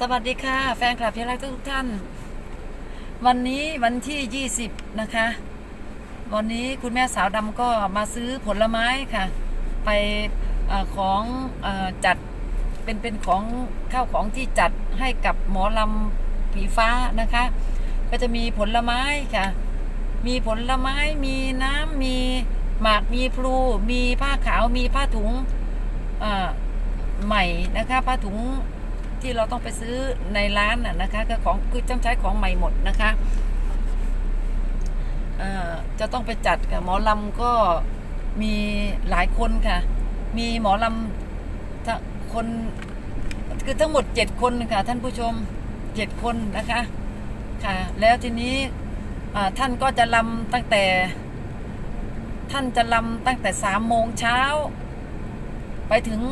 สวัสดีค่ะ แฟนคลับที่รักทุกท่าน วันนี้วันที่ 20 นะคะ วันนี้คุณแม่สาวดำก็มาซื้อผลไม้ค่ะ ไปอของอจัดเป็นเป็นของข้าวของที่จัดให้กับหมอลำผีฟ้านะคะ ก็จะมีผลไม้ค่ะ มีผลไม้มีน้ำมีหมากมีพลูมีผ้าขาวมีผ้าถุงอ่อใหม่นะคะผ้าถุง ที่เราต้องไปซื้อในร้านน่ะนะคะก็ของคือต้องใช้ของใหม่หมดนะคะเอ่อจะต้องไปจัดกับหมอลำก็มีหลายคนค่ะ มีหมอลำทั้งคนคือทั้งหมดเจ็ดคนค่ะ ท่านผู้ชมเจ็ดคนนะคะค่ะ แล้วทีนี้อ่าท่านก็จะลำตั้งแต่ ท่านจะลำตั้งแต่สามโมงเช้า ไปถึง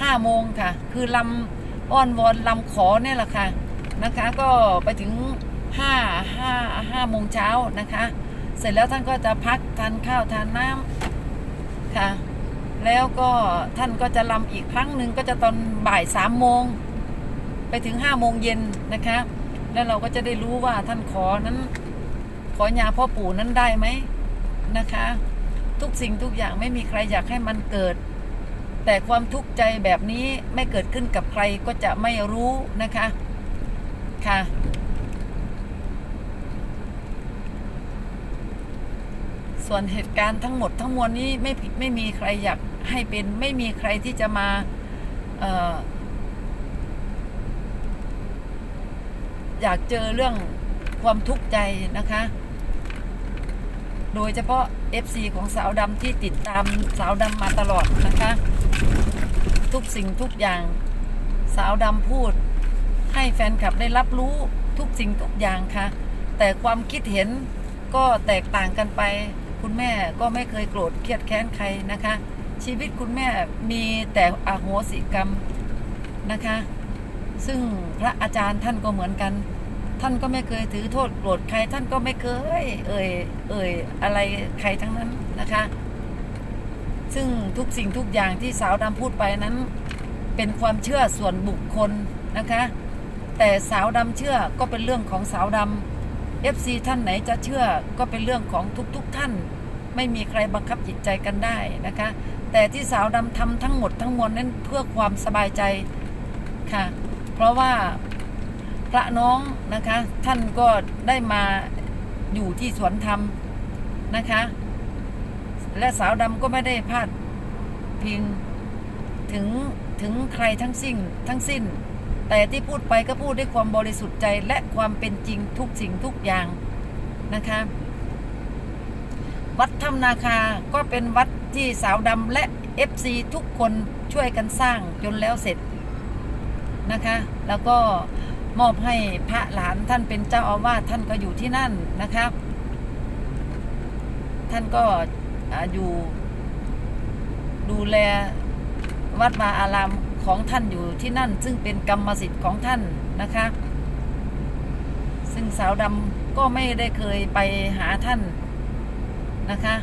ห้าโมงค่ะ คือลำ อ้อนวอนลำขอเนี่ยแหละค่ะนะคะก็ไปถึงห้าห้าห้าโมงเช้านะคะ เสร็จแล้วท่านก็จะพักทานข้าวทานน้ำค่ะ แล้วก็ท่านก็จะลำอีกครั้งหนึ่งก็จะตอนบ่ายสามโมงไปถึงห้าโมงเย็นนะคะ แล้วเราก็จะได้รู้ว่าท่านขอนั้น ขอยาพ่อปู่นั้นได้ไหมนะคะ ทุกสิ่งทุกอย่างไม่มีใครอยากให้มันเกิด แต่ความทุกข์ใจแบบนี้ไม่เกิดขึ้นกับใครก็จะไม่รู้นะคะค่ะ ส่วนเหตุการณ์ทั้งหมดทั้งมวลนี้ไม่ผิดไม่มีใครอยากให้เป็นไม่มีใครที่จะมาอออยากเจอเรื่องความทุกข์ใจนะคะ โดยเฉพาะ FC ของสาวดำที่ติดตามสาวดำมาตลอดนะคะ ทุกสิ่งทุกอย่าง สาวดำพูด ให้แฟนคลับได้รับรู้ทุกสิ่งทุกอย่างค่ะ แต่ความคิดเห็นก็แตกต่างกันไป คุณแม่ก็ไม่เคยโกรธเครียดแค้นใครนะคะ ชีวิตคุณแม่มีแต่อโหสิกรรมนะคะ ซึ่งพระอาจารย์ท่านก็เหมือนกัน ท่านก็ไม่เคยถือโทษโกรธใคร ท่านก็ไม่เคย เอ่ยเอ่ยอะไรใครทั้งนั้นนะคะ ซึ่งทุกสิ่งทุกอย่างที่สาวดำพูดไปนั้น เป็นความเชื่อส่วนบุคคลนะคะ แต่สาวดำเชื่อก็เป็นเรื่องของสาวดำ FC ท่านไหนจะเชื่อก็เป็นเรื่องของทุกๆทท่าน ไม่มีใครบังคับจิตใจกันได้นะคะ แต่ที่สาวดำทำทั้งหมดทั้งมวลนั้นเพื่อความสบายใจค่ะ เพราะว่าพระน้องนะคะ ท่านก็ได้มาอยู่ที่สวนธรรมนะคะ และสาวดำก็ไม่ได้พลาดพิงถึงถึงใครทั้งสิ้นทั้งสิ้น แต่ที่พูดไปก็พูดด้วยความบริสุทธิ์ใจและความเป็นจริงทุกสิ่งทุกอย่างนะคะ วัดถ้ำนาคาก็เป็นวัดที่สาวดำและ FC ทุกคนช่วยกันสร้างจนแล้วเสร็จนะคะ แล้วก็มอบให้พระหลานท่านเป็นเจ้าอาวาสท่านก็อยู่ที่นั่นนะครับ ท่านก็ อยู่ดูแลวัดวาอารามของท่านอยู่ที่นั่น ซึ่งเป็นกรรมสิทธิ์ของท่านนะคะ ซึ่งสาวดำก็ไม่ได้เคยไปหาท่านนะคะ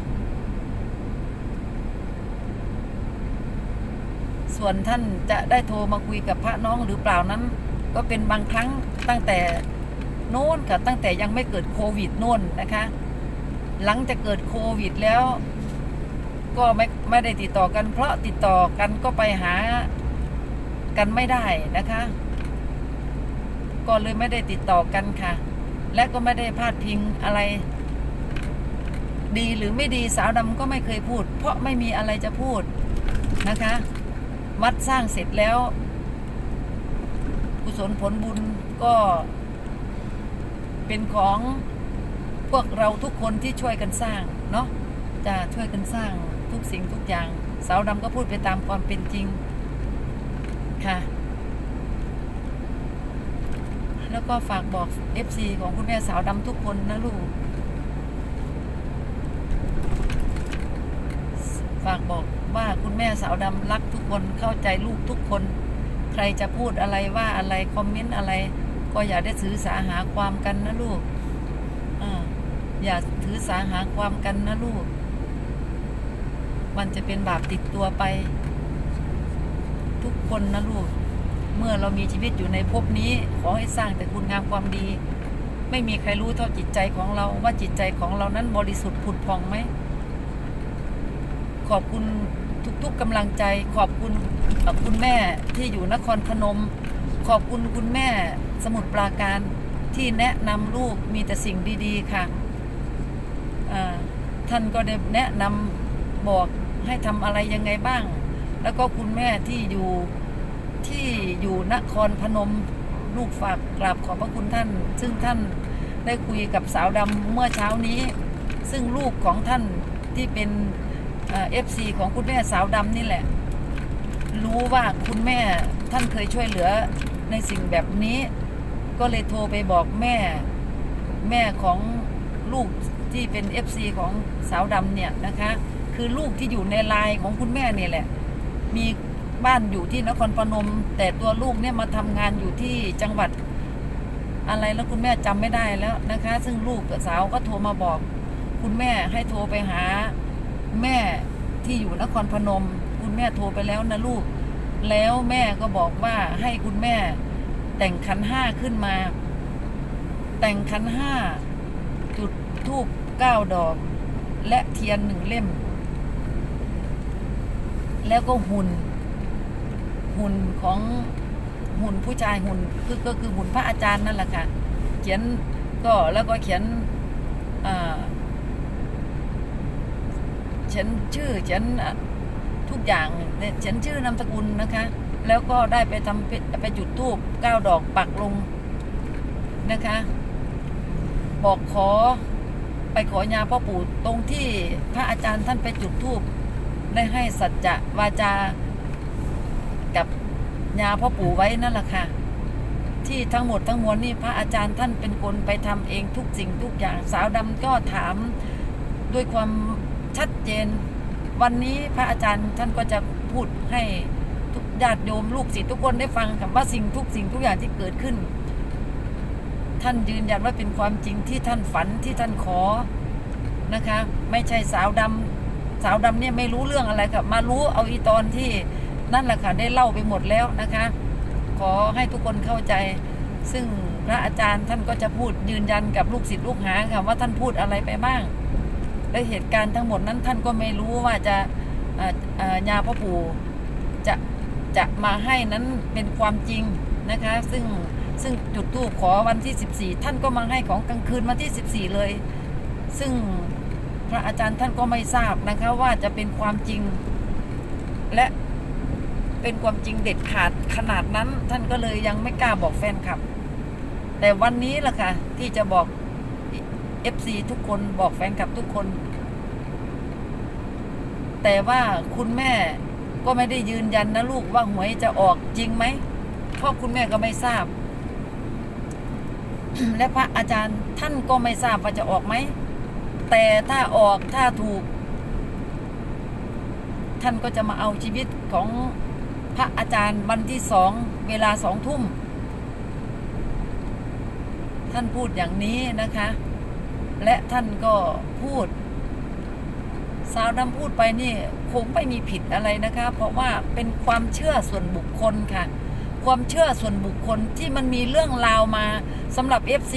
ส่วนท่านจะได้โทรมาคุยกับพระน้องหรือเปล่านั้น ก็เป็นบางครั้งตั้งแต่โน้นค่ะตั้งแต่ยังไม่เกิดโควิดโน่นนะคะ หลังจากเกิดโควิดแล้ว ก็ไม่ไม่ได้ติดต่อกัน เพราะติดต่อกันก็ไปหากันไม่ได้นะคะ ก็เลยไม่ได้ติดต่อกันค่ะ และก็ไม่ได้พาดพิงอะไร ดีหรือไม่ดีสาวดำก็ไม่เคยพูด เพราะไม่มีอะไรจะพูดนะคะ วัดสร้างเสร็จแล้ว กุศลผลบุญก็ เป็นของพวกเราทุกคนที่ช่วยกันสร้างเนาะจะช่วยกันสร้าง ทุกสิ่งทุกอย่าง สาวดำก็พูดไปตามความเป็นจริงค่ะ แล้วก็ฝากบอก FC ของคุณแม่สาวดำทุกคนนะลูก ฝากบอกว่าคุณแม่สาวดำรักทุกคนเข้าใจลูกทุกคน ใครจะพูดอะไรว่าอะไร คอมเมนต์อะไร ก็อย่าได้ถือสาหาความกันนะลูกออย่าถือสาหาความกันนะลูก มันจะเป็นบาปติดตัวไป ทุกคนนะลูก เมื่อเรามีชีวิตอยู่ในภพนี้ ขอให้สร้างแต่คุณงามความดี ไม่มีใครรู้เท่าจิตใจของเราว่าจิตใจของเรานั้นบริสุทธิ์ผุดพองไหม ขอบคุณทุกๆกำลังใจ ขอบคุณเอ่อคุณแม่ที่อยู่นครพนม ขอบคุณคุณแม่สมุทรปราการที่แนะนำลูกมีแต่สิ่งดี ๆ ค่ะท่านก็ได้แนะนำบอก ให้ทำอะไรยังไงบ้าง แล้วก็คุณแม่ที่อยู่ที่อยู่นครพนมลูกฝากกราบขอบพระคุณท่าน ซึ่งท่านได้คุยกับสาวดำเมื่อเช้านี้ ซึ่งลูกของท่านที่เป็นเอฟซีของคุณแม่สาวดำนี่แหละ รู้ว่าคุณแม่ท่านเคยช่วยเหลือในสิ่งแบบนี้ ก็เลยโทรไปบอกแม่แม่ของลูกที่เป็น FC ของสาวดำเนี่ยนะคะ คือลูกที่อยู่ในไลน์ของคุณแม่เนี่ยแหละ มีบ้านอยู่ที่นครพนม แต่ตัวลูกเนี่ยมาทำงานอยู่ที่จังหวัดอะไรแล้วคุณแม่จำไม่ได้แล้วนะคะ ซึ่งลูกสาวก็โทรมาบอก คุณแม่ให้โทรไปหาแม่ที่อยู่นครพนม คุณแม่โทรไปแล้วนะลูก แล้วแม่ก็บอกว่าให้คุณแม่ แต่งขันห้าขึ้นมา แต่งขันห้าจุดทูบเก้าดอก และเทียนหนึ่งเล่ม แล้วก็หุ่น หุ่นของหุ่นผู้ชายหุ่นคือก็คือหุ่นพระอาจารย์นั่นแหละค่ะ เขียนก็แล้วก็เขียนเขียนชื่อเขียนทุกอย่างเนี่ยเขียนชื่อนามสกุลนะคะ แล้วก็ได้ไปทำไปไปจุดทูบเก้าดอกปักลงนะคะ บอกขอไปขอยาพ่อปู่ตรงที่พระอาจารย์ท่านไปจุดทูบ ได้ให้สัจจะวาจา กับยาพ่อปู่ไว้นั่นแหละค่ะ ที่ทั้งหมดทั้งมวลนี่พระอาจารย์ท่านเป็นคนไปทำเองทุกสิ่งทุกอย่างสาวดำก็ถามด้วยความชัดเจน วันนี้พระอาจารย์ท่านก็จะพูดให้ทุกญาติโยมลูกศิษย์ทุกคนได้ฟังค่ะว่าสิ่งทุกสิ่งทุกอย่างที่เกิดขึ้น ท่านยืนยันว่าเป็นความจริงที่ท่านฝันที่ท่านขอนะคะ ไม่ใช่สาวดำ สาวดำเนี่ยไม่รู้เรื่องอะไรค่ะมารู้เอาอีตอนที่นั่นแหละค่ะได้เล่าไปหมดแล้วนะคะ ขอให้ทุกคนเข้าใจ ซึ่งพระอาจารย์ท่านก็จะพูดยืนยันกับลูกศิษย์ลูกหาค่ะว่าท่านพูดอะไรไปบ้าง และเหตุการณ์ทั้งหมดนั้นท่านก็ไม่รู้ว่าจะยาพ่อปู่จะจะมาให้นั้นเป็นความจริงนะคะ ซึ่งซึ่งจุดทูปขอวันที่ 14 ท่านก็มาให้ของกลางคืนวันที่ 14 เลย ซึ่ง พระอาจารย์ท่านก็ไม่ทราบนะคะว่าจะเป็นความจริง และเป็นความจริงเด็ดขาดขนาดนั้น ท่านก็เลยยังไม่กล้าบอกแฟนคลับ แต่วันนี้ล่ะค่ะ ที่จะบอก FC ทุกคนบอกแฟนคลับทุกคน แต่ว่าคุณแม่ก็ไม่ได้ยืนยันนะลูกว่าหวยจะออกจริงไหมเพราะคุณแม่ก็ไม่ทราบ และพระอาจารย์ท่านก็ไม่ทราบว่าจะออกไหม แต่ถ้าออกถ้าถูก ท่านก็จะมาเอาชีวิตของพระอาจารย์วันที่สองเวลาสองทุ่ม ท่านพูดอย่างนี้นะคะ และท่านก็พูด สาวดำพูดไปนี่คงไม่มีผิดอะไรนะคะ เพราะว่าเป็นความเชื่อส่วนบุคคลค่ะ ความเชื่อส่วนบุคคลที่มันมีเรื่องราวมาสำหรับ FC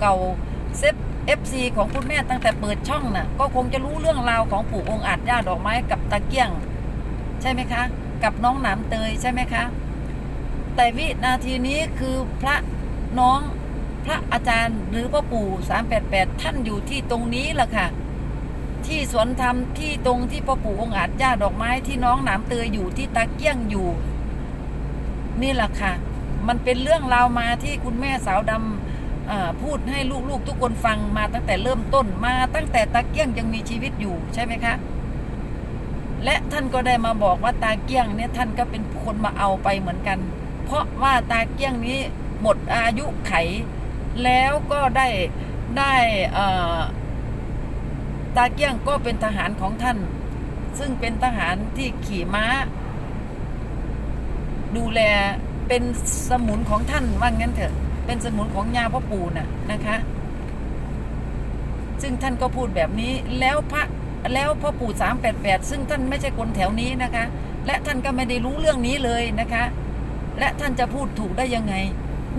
เก่าๆเซฟ FC ของคุณแม่ตั้งแต่เปิดช่องน่ะ ก็คงจะรู้เรื่องราวของปู่องค์อาจย่าดอกไม้กับตะเกียง ใช่ไหมคะ กับน้องหนามเตยใช่ไหมคะ แต่วินาทีนี้คือพระน้องพระอาจารย์หรือพ่อปู่ 388 ท่านอยู่ที่ตรงนี้แหละค่ะ ที่สวนธรรมที่ตรงที่พ่อปู่องค์อาจย่าดอกไม้ที่น้องหนามเตยอยู่ที่ตาเกียงอยู่ นี่แหละค่ะ มันเป็นเรื่องราวมาที่คุณแม่สาวดำ พูดให้ลูกๆทุกคนฟังมาตั้งแต่เริ่มต้นมาตั้งแต่ตาเกี้ยงยังมีชีวิตอยู่ใช่ไหมคะ และท่านก็ได้มาบอกว่าตาเกี้ยงเนี่ยท่านก็เป็นคนมาเอาไปเหมือนกัน เพราะว่าตาเกี้ยงนี้หมดอายุไข แล้วก็ได้ได้ตาเกี้ยงก็เป็นทหารของท่าน ซึ่งเป็นทหารที่ขี่ม้า ดูแลเป็นสมุนของท่านว่างั้นเถอะ เป็นสมุนของยาพ่อปู่น่ะนะคะ ซึ่งท่านก็พูดแบบนี้แล้วพระแล้วพ่อปู่สามแปดแปดซึ่งท่านไม่ใช่คนแถวนี้นะคะ และท่านก็ไม่ได้รู้เรื่องนี้เลยนะคะ และท่านจะพูดถูกได้ยังไง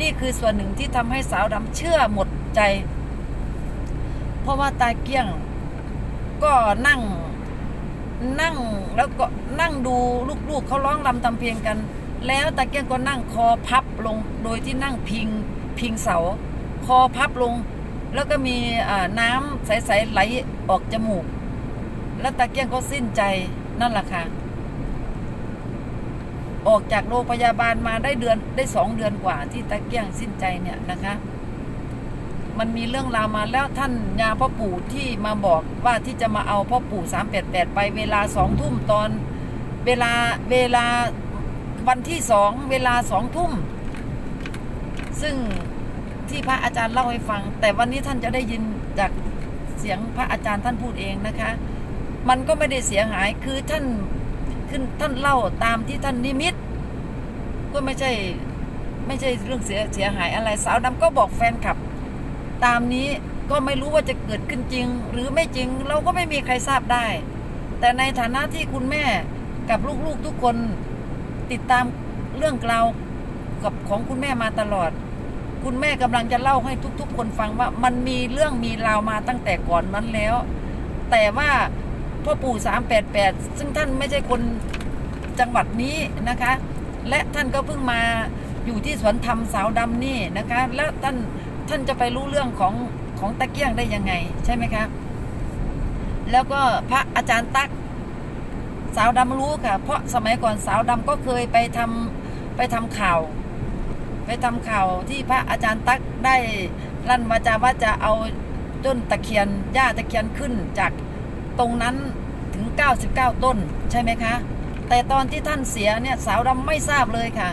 นี่คือส่วนหนึ่งที่ทำให้สาวดำเชื่อหมดใจ เพราะว่าตาเกี้ยงก็นั่งนั่งแล้วก็นั่งดูลูกๆเขาร้องรำทำเพลงกัน แล้วตาเกี้ยงก็นั่งคอพับลงโดยที่นั่งพิงพิงเสา คอพับลง แล้วก็มีน้ำใสๆไหลออกจมูก แล้วตาเกี้ยงก็สิ้นใจนั่นแหละค่ะออกจากโรงพยาบาลมาได้เดือนได้สองเดือนกว่าที่ตาเกี้ยงสิ้นใจเนี่ยนะคะ มันมีเรื่องราวมาแล้วท่านยาพ่อปู่ที่มาบอกว่าที่จะมาเอาพ่อปู่สามแปดแปดไปเวลาสองทุ่มตอนเวลาเวลา วันที่สองเวลาสองทุ่ม ซึ่งที่พระอาจารย์เล่าให้ฟัง แต่วันนี้ท่านจะได้ยินจากเสียงพระอาจารย์ท่านพูดเองนะคะ มันก็ไม่ได้เสียหายคือท่านขึ้นท่านเล่าตามที่ท่านนิมิต ก็ไม่ใช่ไม่ใช่เรื่องเสียเสียหายอะไรสาวดำก็บอกแฟนคลับ ตามนี้ก็ไม่รู้ว่าจะเกิดขึ้นจริง หรือไม่จริงเราก็ไม่มีใครทราบได้ แต่ในฐานะที่คุณแม่กับลูกๆทุกคน ติดตามเรื่องราวกับของคุณแม่มาตลอด คุณแม่กำลังจะเล่าให้ทุก ๆ คนฟังว่ามันมีเรื่องมีราวมาตั้งแต่ก่อนนั้นแล้ว แต่ว่าพ่อปู่สามแปดแปดซึ่งท่านไม่ใช่คนจังหวัดนี้นะคะ และท่านก็เพิ่งมาอยู่ที่สวนธรรมสาวดำนี่นะคะ แล้วท่านท่านจะไปรู้เรื่องของของตะเกียงได้ยังไงใช่ไหมคะแล้วก็พระอาจารย์ตั๊ก สาวดำรู้ค่ะ เพราะสมัยก่อนสาวดำก็เคยไปทำไปทำข่าว ไปทำข่าวที่พระอาจารย์ตักได้ลั่นวาจาว่าจะเอาต้นตะเคียนหญ้าตะเคียนขึ้นจากตรงนั้นถึง 99 ต้นใช่ไหมคะ แต่ตอนที่ท่านเสียเนี่ยสาวดำไม่ทราบเลยค่ะ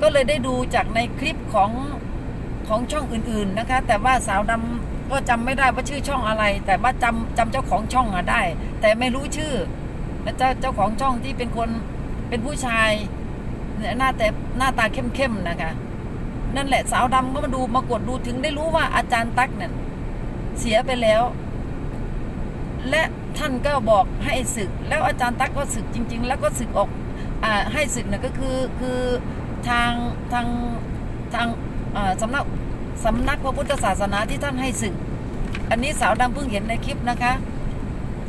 ก็เลยได้ดูจากในคลิปของของช่องอื่นๆนะคะ แต่ว่าสาวดำก็จำไม่ได้ว่าชื่อช่องอะไร แต่ว่าจำจำเจ้าของช่องอะได้ แต่ไม่รู้ชื่อ และเจ้าเจ้าของช่องที่เป็นคนเป็นผู้ชายหน้าแต่หน้าตาเข้มๆนะคะ นั่นแหละสาวดำก็มาดูมากดดูถึงได้รู้ว่าอาจารย์ตั๊กเนี่ยเสียไปแล้ว และท่านก็บอกให้ศึก แล้วอาจารย์ตั๊กก็ศึกจริง ๆ แล้วก็ศึกออกอ่าให้ศึกเนี่ยก็คือคือทางทางทางอ่าสำนักสำนักพระพุทธศาสนาที่ท่านให้ศึก อันนี้สาวดำเพิ่งเห็นในคลิปนะคะ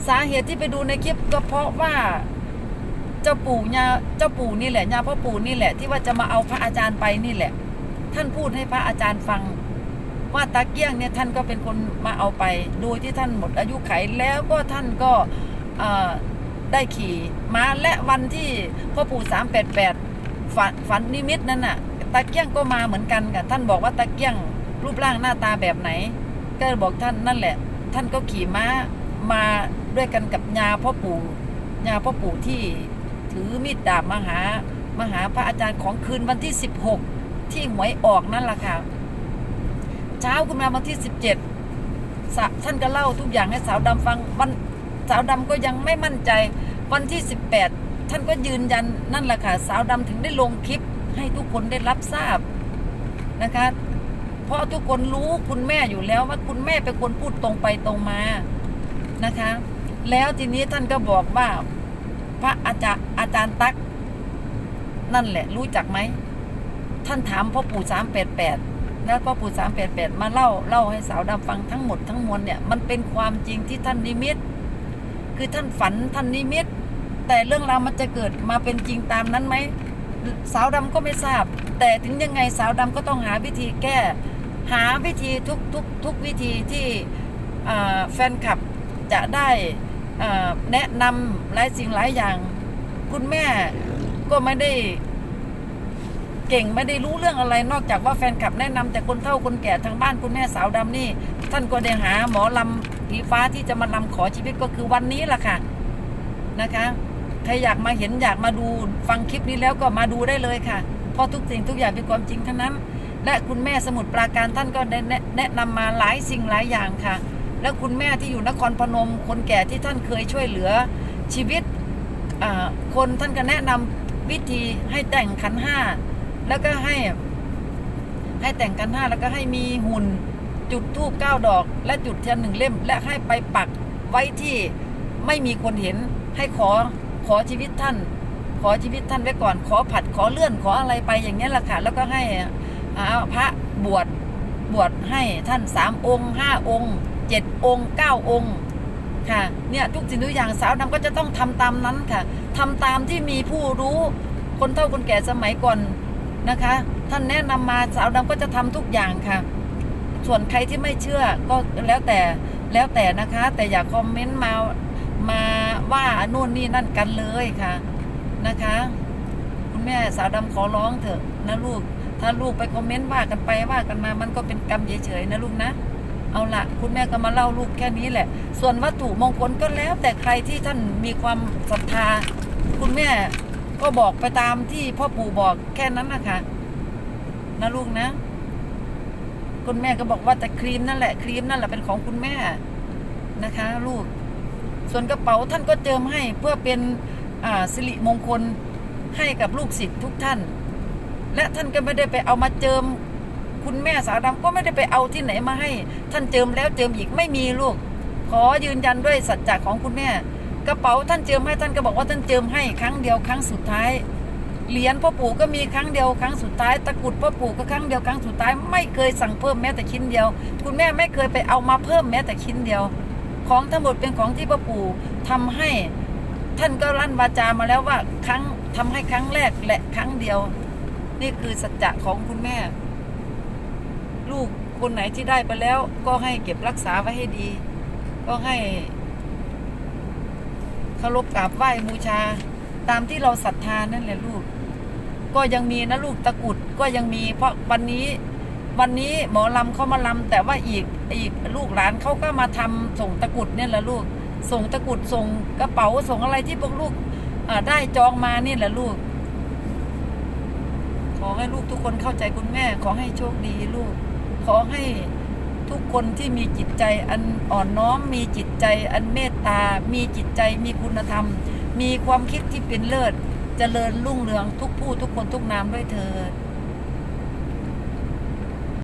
สาเหตุที่ไปดูในคลิปก็เพราะว่าเจ้าปู่ญาเจ้าปู่นี่แหละญาพ่อปู่นี่แหละที่ว่าจะมาเอาพระอาจารย์ไปนี่แหละ ท่านพูดให้พระอาจารย์ฟัง ว่าตาเกี้ยงเนี่ยท่านก็เป็นคนมาเอาไปโดยที่ท่านหมดอายุไขแล้วก็ท่านก็ได้ขี่ม้าและวันที่พ่อปู่สามแปดแปดฝันฝันนิมิตนั้นน่ะตาเกี้ยงก็มาเหมือนกันค่ะท่านบอกว่าตาเกี้ยงรูปร่างหน้าตาแบบไหน ก็บอกท่านนั่นแหละ ท่านก็ขี่ม้ามา ด้วยกันกับยาพ่อปู่ยาพ่อปู่ที่ถือมีดดาบมาหามาหาพระอาจารย์ของคืนวันที่ 16 ที่หวยออกนั่นแหละค่ะ เช้าขึ้นมาวันที่ 17ท่านก็เล่าทุกอย่างให้สาวดำฟังวันสาวดำก็ยังไม่มั่นใจวันที่ 18 ท่านก็ยืนยันนั่นแหละค่ะ สาวดำถึงได้ลงคลิปให้ทุกคนได้รับทราบนะคะ เพราะทุกคนรู้คุณแม่อยู่แล้วว่าคุณแม่เป็นคนพูดตรงไปตรงมานะคะ แล้วทีนี้ท่านก็บอกว่า พระอาจารย์อาจารย์ตัก นั่นแหละ รู้จักไหม ท่านถามพ่อปู่สามแปดแปดแล้วพ่อปู่สามแปดแปดมาเล่าเล่าให้สาวดำฟังทั้งหมดทั้งมวลเนี่ยมันเป็นความจริงที่ท่านนิมิต คือท่านฝันท่านนิมิต แต่เรื่องราวมันจะเกิดมาเป็นจริงตามนั้นไหมสาวดำก็ไม่ทราบ แต่ถึงยังไงสาวดำก็ต้องหาวิธีแก้ หาวิธีทุกทุกทุกวิธีที่แฟนคลับจะได้ แนะนำหลายสิ่งหลายอย่าง คุณแม่ก็ไม่ได้เก่งไม่ได้รู้เรื่องอะไรนอกจากว่าแฟนคลับแนะนำแต่คนเฒ่าคนแก่ทางบ้านคุณแม่สาวดำนี่ ท่านก็ได้หาหมอลำผีฟ้าที่จะมาลำขอชีวิตก็คือวันนี้ล่ะค่ะนะคะใครอยากมาเห็นอยากมาดูฟังคลิปนี้แล้วก็มาดูได้เลยค่ะ เพราะทุกสิ่งทุกอย่างเป็นความจริงทั้งนั้น และคุณแม่สมุทรปราการท่านก็ได้แนะแนะนำมาหลายสิ่งหลายอย่างค่ะ แล้วคุณแม่ที่อยู่นครพนม คนแก่ที่ท่านเคยช่วยเหลือชีวิตคนท่านก็แนะนำวิธีให้แต่งขันห้าแล้วก็ให้ ให้แต่งกันห้าแล้วก็ให้มีหุ่นจุดทูบเก้าดอก และจุดเทียนหนึ่งเล่ม และให้ไปปักไว้ที่ไม่มีคนเห็นให้ขอขอชีวิตท่าน ขอชีวิตท่านไว้ก่อน ขอผัดขอเลื่อนขออะไรไปอย่างเงี้แหละค่ะแล้วก็ให้อ่าพระบวชบวชให้ท่านสามองค์ห้าองค์ เจ็ดองค์เก้าองค์ค่ะเนี่ยทุกสิ่งทุกอย่างสาวดำก็จะต้องทำตามนั้นค่ะทำตามที่มีผู้รู้คนเฒ่าคนแก่สมัยก่อนนะคะ ท่านแนะนำมาสาวดำก็จะทำทุกอย่างค่ะ ส่วนใครที่ไม่เชื่อก็แล้วแต่แล้วแต่นะคะ แต่อย่าคอมเมนต์มามาว่านู่นนี่นั่นกันเลยค่ะนะคะ คุณแม่สาวดำขอร้องเถอะนะลูก ถ้าลูกไปคอมเมนต์ว่ากันไปว่ากันมามันก็เป็นกรรมเฉยๆนะลูกนะ เอาละคุณแม่ก็มาเล่าลูกแค่นี้แหละ ส่วนวัตถุมงคลก็แล้ว แต่ใครที่ท่านมีความศรัทธา คุณแม่ก็บอกไปตามที่พ่อปู่บอกแค่นั้นนะคะนะลูกนะ คุณแม่ก็บอกว่าแต่ครีมนั่นแหละครีมนั่นแหละเป็นของคุณแม่นะคะ ลูก ส่วนกระเป๋าท่านก็เจิมให้เพื่อเป็นอ่าสิริมงคลให้กับลูกศิษย์ทุกท่าน และท่านก็ไม่ได้ไปเอามาเจิม คุณแม่สาวดำก็ไม่ได้ไปเอาที่ไหนมาให้ ท่านเจิมแล้วเจิมอีกไม่มีลูก ขอยืนยันด้วยสัจจะของคุณแม่ กระเป๋าท่านเจิมให้ท่านก็บอกว่าท่านเจิมให้ครั้งเดียวครั้งสุดท้ายเหรียญพ่อปู่ก็มีครั้งเดียวครั้งสุดท้ายตะกุดพ่อปู่ก็ครั้งเดียวครั้งสุดท้ายไม่เคยสั่งเพิ่มแม้แต่ชิ้นเดียว คุณแม่ไม่เคยไปเอามาเพิ่มแม้แต่ชิ้นเดียว ของทั้งหมดเป็นของที่พ่อปู่ทำให้ท่านก็ลั่นวาจามาแล้วว่าครั้งทำให้ครั้งแรกและครั้งเดียว นี่คือสัจจะของคุณแม่ ลูกคนไหนที่ได้ไปแล้ว ก็ให้เก็บรักษาไว้ให้ดี ก็ให้เคารพกราบไหว้บูชา ตามที่เราศรัทธานั่นแหละลูก ก็ยังมีนะลูกตะกุดก็ยังมี เพราะวันนี้วันนี้หมอลำเขามาลำแต่ว่าอีกอีกลูกหลานเขาก็มาทำส่งตะกุดเนี่ยแหละลูก ส่งตะกุดส่งกระเป๋าส่งอะไรที่พวกลูกได้จองมานี่แหละลูก ขอให้ลูกทุกคนเข้าใจคุณแม่ ขอให้โชคดีลูก ขอให้ทุกคนที่มีจิตใจอันอ่อนน้อม มีจิตใจอันเมตตา มีจิตใจมีคุณธรรม มีความคิดที่เป็นเลิศเจริญรุ่งเรืองทุกผู้ทุกคนทุกนามด้วยเถิด